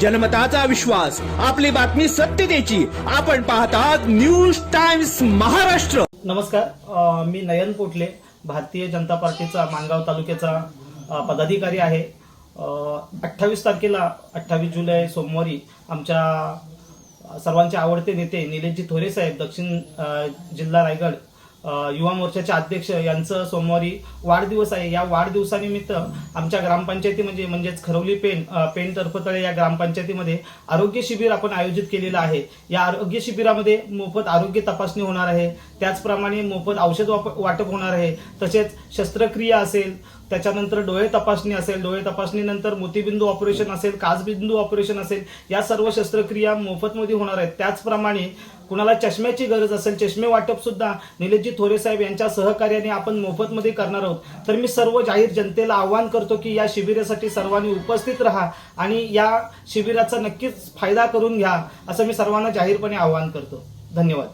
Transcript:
जनमताचा विश्वास आपली बातमी सत्यतेची आपण पाहतात न्यूज टाइम्स महाराष्ट्र. नमस्कार मी नयन पोटले भारतीय जनता पार्टीचा मानगाव तालुक्याचा पदाधिकारी आहे. अठ्ठावीस तारखेला अठ्ठावीस जुलै सोमवारी आमच्या सर्वांचे आवडते नेते निलेशजी थोरे साहेब दक्षिण जिल्हा रायगड युवा मोर्चाचे अध्यक्ष यांचं सोमवारी वाढदिवस आहे. या वाढदिवसानिमित्त आमच्या ग्रामपंचायती म्हणजे म्हणजेच खरवली पेन पेन तर्फतळे या ग्रामपंचायतीमध्ये आरोग्य शिबिर आपण आयोजित केलेलं आहे. या आरोग्य शिबिरामध्ये मोफत आरोग्य तपासणी होणार आहे. त्याचप्रमाणे मोफत औषध वाटप होणार आहे. तसेच शस्त्रक्रिया असेल त्याच्यानंतर डोळे तपासणी असेल डोळे तपासणीनंतर मोतीबिंदू ऑपरेशन असेल काचबिंदू ऑपरेशन असेल या सर्व शस्त्रक्रिया मोफतमध्ये होणार आहेत. त्याचप्रमाणे कुणाला चष्म्याची गरज असेल चष्मे वाटप सुद्धा निलेशजी थोरे साहेब यांच्या सहकार्याने आपण मोफतमध्ये करणार आहोत. तर मी सर्व जाहीर जनतेला आवाहन करतो की या शिबिरासाठी सर्वांनी उपस्थित राहा आणि या शिबिराचा नक्कीच फायदा करून घ्या असं मी सर्वांना जाहीरपणे आवाहन करतो. धन्यवाद.